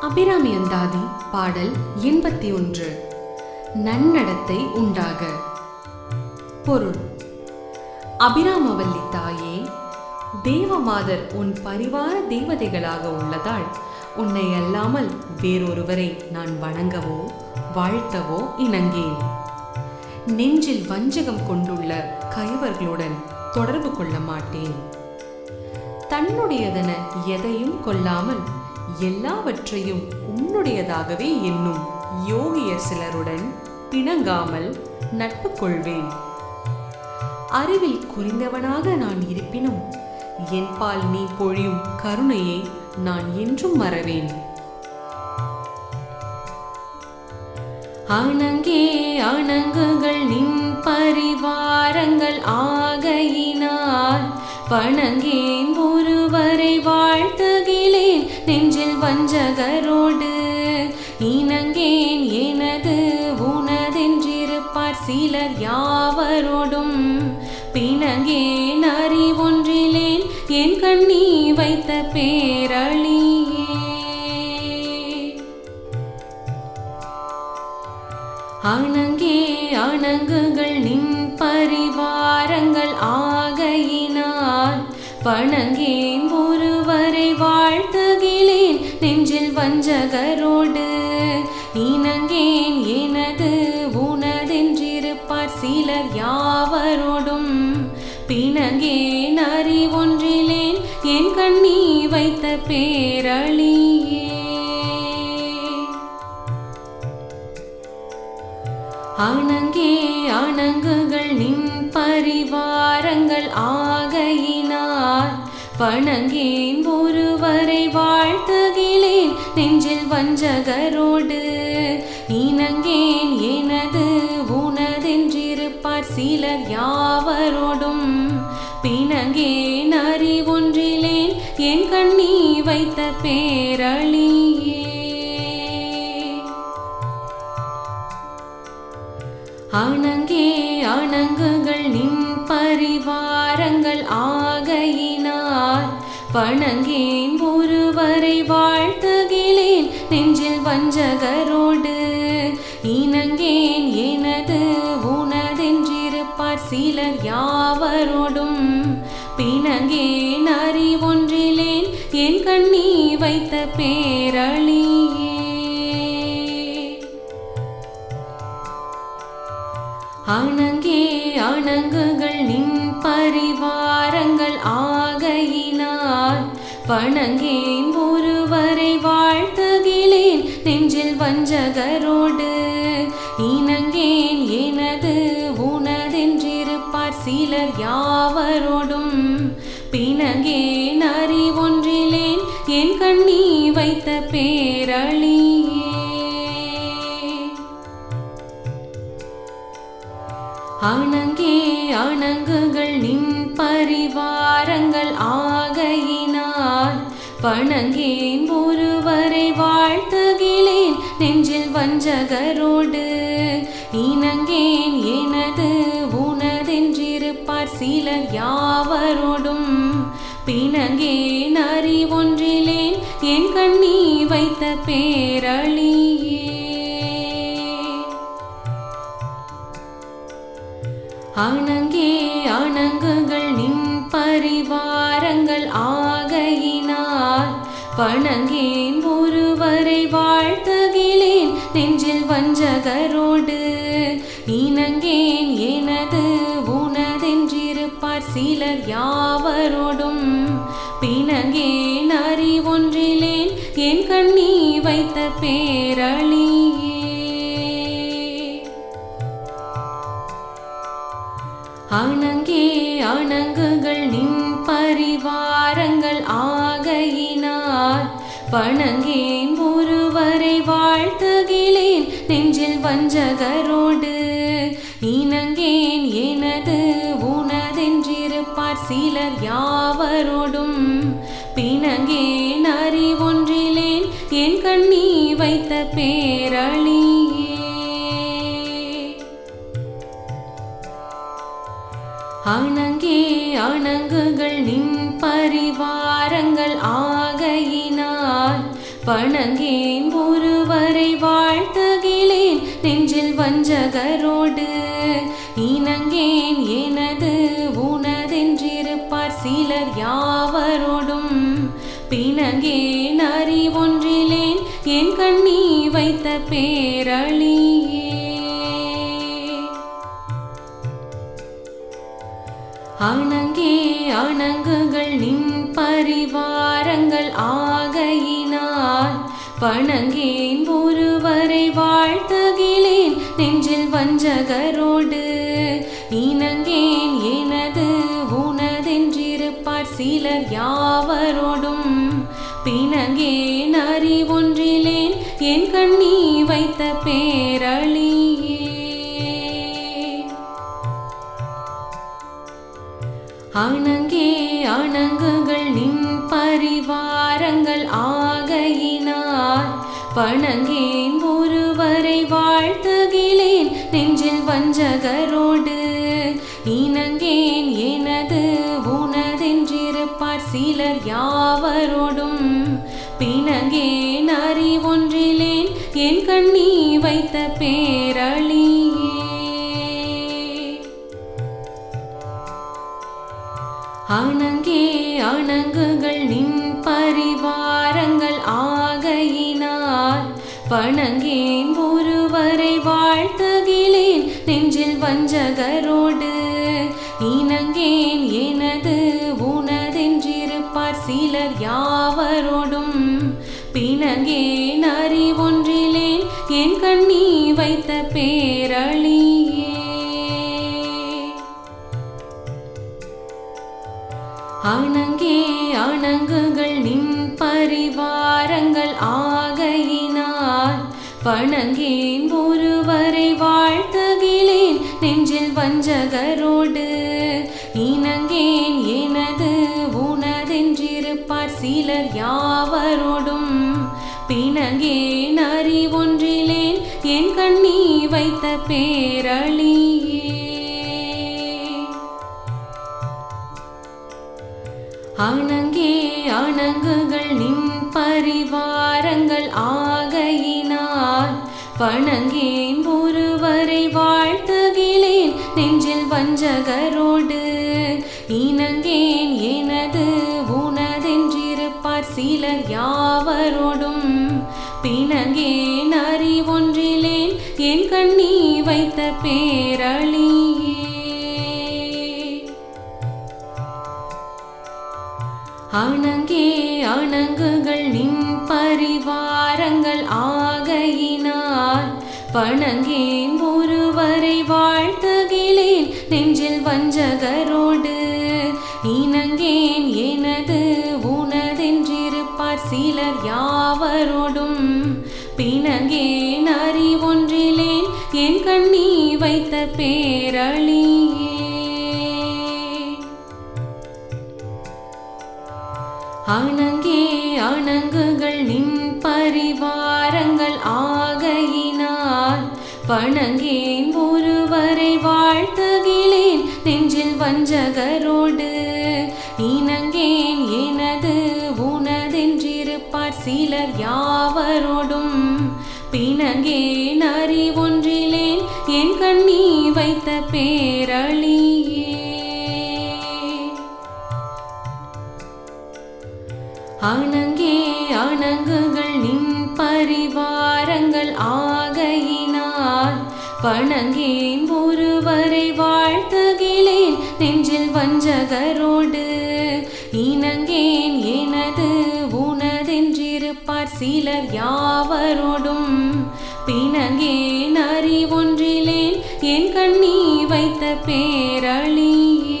அபிராமி அந்தாதி பாடல் எண்பத்தி ஒன்று. நன்னடத்தை உண்டாக. பொருள். அபிராமவல்லி தாயே தேவமாதர் உன் பரிவார தேவதைகளாக உள்ளதால் உன்னை அல்லாமல் வேறொருவரை நான் வணங்கவோ வாழ்த்தவோ இணங்கேன். நெஞ்சில் வஞ்சகம் கொண்டுள்ள கயவர்களுடன் தொடர்பு கொள்ள மாட்டேன். தன்னுடையதென எதையும் கொள்ளாமல் எல்லாவற்றையும் உன்னுடையதாகவே என்னும் யோகியர் சிலருடன் பிணங்காமல் நட்பு கொள்வேன் அறிவில் குறைந்தவனாக நான் இருப்பினும் என்பால் நீ பொழியும் கருணையை நான் என்றும் மறவேன். அணங்கே அணங்குகள் நின் பரிவாரங்கள் ஆகையினால் வணங்கேன் ஒருவரை வாழ்த்து வஞ்சகரோடு இணங்கேன் எனது உனதென்றிருப்பார் சிலர் யாவரோடும். பிணங்கேன் அறிவொன்றிலேன் என் கண்ணி வைத்த பேரழியே. அணங்கே அணங்குகள் நின் பரிவாரங்கள் ஆகையினால் பணங்கேன் வஞ்சகரோடு இணங்கேன் எனது உனதென்றிருப்பார் சிலர் யாவரோடும். பிணங்கேன் அறிவொன்றிலேன் என் கண்ணி வைத்த பேரழியே. அணங்கே அணங்குகள் நின் பரிவாரங்கள் ஆகையினார் வணங்கேன் ஒருவரை வாழ்த்து வஞ்சகரோடு இனங்கேன் எனது உனதென்றிருப்பார் சிலர் யாவரோடும். பிணங்கேன் அறிவொன்றிலேன் என் கண்ணி வைத்த பேரழியே. அணங்கே அணங்குகள் நின் பரிவாரங்கள் ஆகையினார். வணங்கேன் நெஞ்சில் வஞ்சகரோடு இணங்கேன் எனது உனதென்றிருப்பார் சிலர் யாவரோடும். பிணங்கேன் அறிவொன்றிலேன் என் கண்ணி வைத்த பேரழியே. அணங்கே அணங்குகள் நின் பரிவாரங்கள் ஆகையினால் வணங்கேன் வஞ்சகரோடு இணங்கேன் எனது உனதென்றிருப்பார் சிலர் யாவரோடும். பிணங்கேன் அறிவொன்றிலேன் என் கண்ணி வைத்த பேரழியே. அணங்கே அணங்குகள் நின் பரிவாரங்கள் ஆகையினால் வணங்கேன் ஒருவரை வாழ்த்து நெஞ்சில் வஞ்சகரோடு இனங்கேன் எனது உனதென்றிருப்பார் சிலர் யாவரோடும். பிணங்கேன் அறிவொன்றிலேன் என் கண்ணி வைத்த பேரழியே. அணங்கே அணங்குகள் நின் பரிவாரங்கள் ஆகையினால் வணங்கேன் ஒருவரை வா நெஞ்சில் வஞ்சகரோடு இணங்கேன் எனது உனதென்றிருப்பார் சிலர் யாவரோடும். பிணங்கேன் அறிவொன்றிலேன் என் கண்ணி வைத்த பேரழியே. அணங்கே அணங்குகள் நின் பரிவாரங்கள் ஆகையினார். பணங்கே நெஞ்சில் வஞ்சகரோடு இனங்கேன் எனது உனதென்றிருப்பார் சிலர் யாவரோடும். பிணங்கேன் அறிவொன்றிலேன் என் கண்ணி வைத்த பேரழியே. அணங்கே அணங்குகள் நின் பரிவாரங்கள் ஆகையினால் வணங்கேன் ஒருவரை வாழ்த்து நெஞ்சில் வஞ்சகரோடு இனங்கேன் எனது உனதென்றிருப்பார் சிலர் யாவரோடும். பிணங்கேன் அறிவொன்றிலேன் என் கண்ணி வைத்த பேரழியே. அணங்கே அணங்குகள் நின் பரிவாரங்கள் ஆகையே. வணங்கேன் ஒருவரை வாழ்த்துகிலேன் நெஞ்சில் வஞ்சகரோடு இணங்கேன். எனது உனதென்றிருப்பார் சிலர் யாவரோடும். பிணங்கேன் அறிவொன்றிலேன். என் கண்ணி வைத்த பேரழியே. அணங்கே அணங்குகள் நின் பரிவாரங்கள் ஆ வணங்கேன் ஒருவரை வாழ்த்துகிலேன் நெஞ்சில் வஞ்சகரோடு இணங்கேன் எனது உனதென்றிருப்பார் சிலர் யாவரோடும். பிணங்கேன் அறிவொன்றிலேன் என் கண்ணி வைத்த பேரழியே. அணங்கே அணங்குகள் நின் பரிவாரங்கள் வணங்கேன் ஒருவரை வாழ்த்துகிலேன் நெஞ்சில் வஞ்சகரோடு இணங்கேன். எனது உனதென்றிருப்பார் சிலர் யாவரோடும். பிணங்கேன் அறிவொன்றிலேன் என் கண்ணி வைத்த பேரழியே. அணங்கே அணங்குகள் நின் பரிவாரங்கள் ஆ வணங்கேன் ஒருவரை வாழ்த்துகிலேன் நெஞ்சில் வஞ்சகரோடு இணங்கேன். எனது உனதென்றிருப்பார் சிலர் யாவரோடும் பிணங்கேன். அறிவொன்றிலேன் என் கண்ணி வைத்த பேரழி அணங்கே அணங்குகள் நின் பரிவாரங்கள் ஆகையினால். வணங்கேன் ஒருவரை வாழ்த்துகிலேன் நெஞ்சில் வஞ்சகரோடு. இணங்கேன் எனது உனதென்றிருப்பார் சிலர் யாவரோடும். பிணங்கேன் அறிவொன்றிலேன் என் கண்ணி வைத்த பேரழி. அணங்கே அணங்குகள் நின் பரிவாரங்கள் ஆகையினால். வணங்கேன் ஒருவரை வாழ்த்துகிலேன் நெஞ்சில் வஞ்சகரோடு. இணங்கேன் எனது உனதென்றிருப்பார் சிலர் யாவரோடும். பிணங்கேன் அறிவொன்றிலேன் என் கண்ணி வைத்த பேரழி. அணங்கே அணங்குகள் நின் பரிவாரங்கள் ஆகையினால். வணங்கேன் ஒருவரை வாழ்த்துகிலேன் நெஞ்சில் வஞ்சகரோடு. இணங்கேன் எனது உனதென்றிருப்பார் சிலர் யாவரோடும். பிணங்கேன் அறிவொன்றிலேன் என் கண்ணி வைத்த பேரழி. வணங்கேன் ஒருவரை வாழ்த்துகிலேன் நெஞ்சில் வஞ்சகரோடு இணங்கேன். எனது உனதென்றிருப்பார் சிலர் யாவரோடும். பிணங்கேன் அறிவொன்றிலேன் என் கண்ணி வைத்த பேரழியே.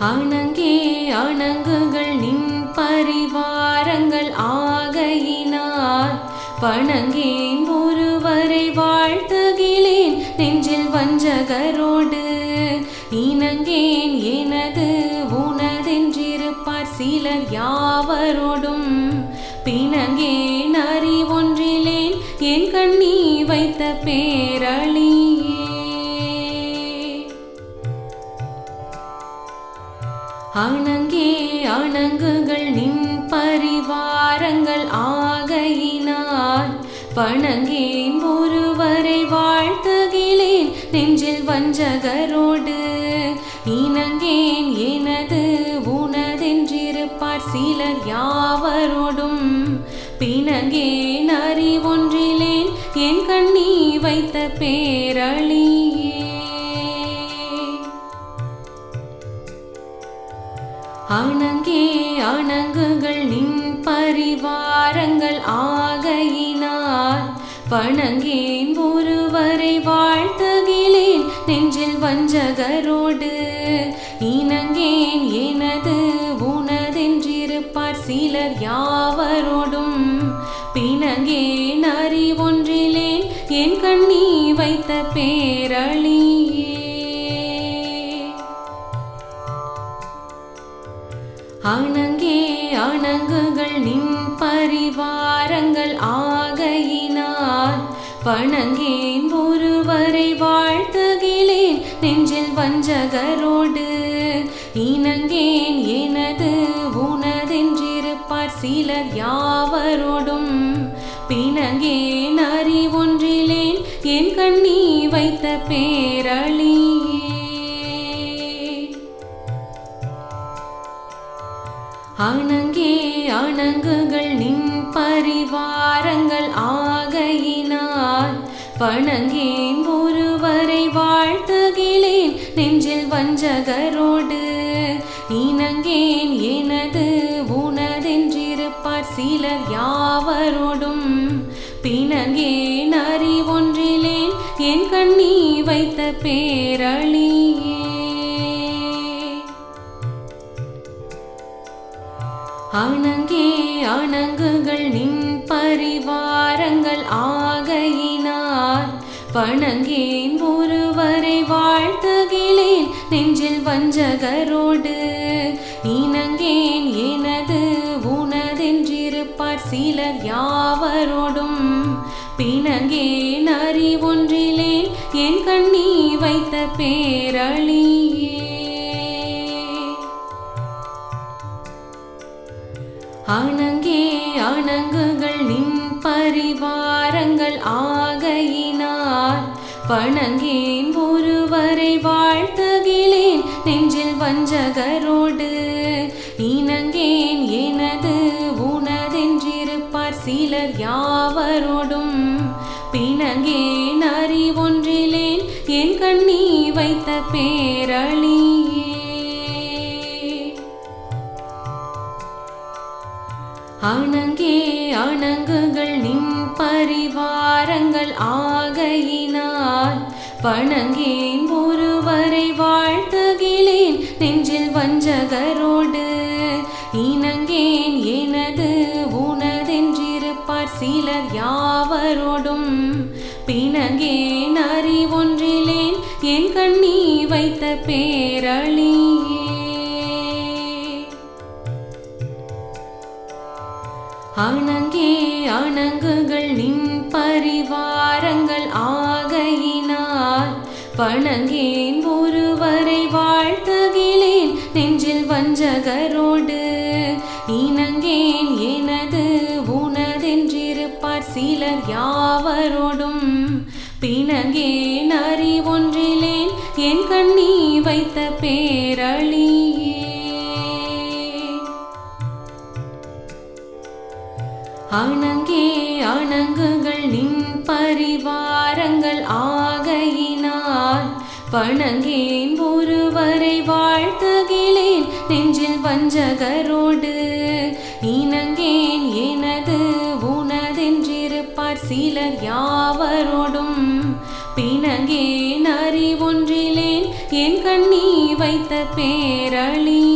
அணங்கே அணங்குகள் நின் பரிவாரங்கள் ஆ வணங்கேன் ஒருவரை வாழ்த்துகிலேன் நெஞ்சில் வஞ்சகரோடு இணங்கேன். எனது உனதென்றிருப்பார் சிலர் யாவரோடும் பிணங்கேன். அறிவொன்றிலேன் என் கண்ணி வைத்த பேரழியே. அணங்கே அணங்குகள் நின் பரிவாரங்கள் ஆ வணங்கேன் ஒருவரை வாழ்த்துகிலேன் நெஞ்சில் வஞ்சகரோடு இணங்கேன். எனது உனதென்றிருப்பார் சிலர் யாவரோடும் பிணங்கேன். அறிவொன்றிலேன் என் கண்ணி வைத்த பேரழியே. அணங்கே அணங்குகள் நின் பரிவாரங்கள் ஆகையே. வணங்கேன் ஒருவரை வாழ்த்துகிலேன் நெஞ்சில் வஞ்சகரோடு இணங்கேன். எனது உனதென்றிருப்பார் சிலர் யாவரோடும். பிணங்கேன் அறிவொன்றிலேன் என் கண்ணி வைத்த பேரழியே. அணங்கே அணங்குகள் நின் பரிவாரங்கள் ஆ வணங்கேன் ஒருவரை வாழ்த்துகிலேன் நெஞ்சில் வஞ்சகரோடு இணங்கேன் எனது உனதென்றிருப்பார் சிலர் யாவரோடும். பிணங்கேன் அறிவொன்றிலேன் என் கண்ணி வைத்த பேரளி அணங்கே அணங்குகள் நின் பரிவாரங்கள் ஆ வணங்கேன் ஒருவரை வாழ்த்துகிலேன் நெஞ்சில் வஞ்சகரோடு இணங்கேன். எனது உனதென்றிருப்பார் சிலர் யாவரோடும் பிணங்கேன். அறிவொன்றிலேன் என் கண்ணி வைத்த பேரழியே. அணங்கே அணங்குகள் நின் பரிவாரங்கள் ஆ வணங்கேன் ஒருவரை வாழ்த்துகிலேன் நெஞ்சில் வஞ்சகரோடு இணங்கேன். எனது உனதென்றிருப்பார் சிலர் யாவரோடும். பிணங்கேன் அறிவொன்றிலேன் என் கண்ணி வைத்த பேரழியே. அணங்கே அணங்குகள் நின் பரிவாரங்கள் ஆகையின் வணங்கேன் ஒருவரை வாழ்த்துகிலேன் நெஞ்சில் வஞ்சகரோடு. இணங்கேன் எனது உனதென்றிருப்பார் சிலர் யாவரோடும். பிணங்கேன் அறிவொன்றிலேன் என் கண்ணி வைத்த பேரளி அணங்கே அணங்குகள் நின் பரிவாரங்கள் ஆகையினால். வணங்கேன் ஒருவரை வாழ்த்துகிலேன் நெஞ்சில் வஞ்சகரோடு. இணங்கேன் எனது உனதென்றிருப்பார் சிலர் யாவரோடும். பிணங்கேன் அறிவொன்றிலேன் என் கண்ணி வைத்த பேரழி யாவரோடும் நரி அறிவொன்றிலேன் என் கண்ணி வைத்த பேரழியே. அணங்கே அணங்குகள் நின் பரிவாரங்கள் ஆகையினால் வணங்கேன் ஒருவரை வாழ்த்துகிலேன் நெஞ்சில் வஞ்சகரோடு சிலர் யாவரோடும் பிணங்கேன் அறிவொன்றிலேன் என் கண்ணி வைத்த பேரழி.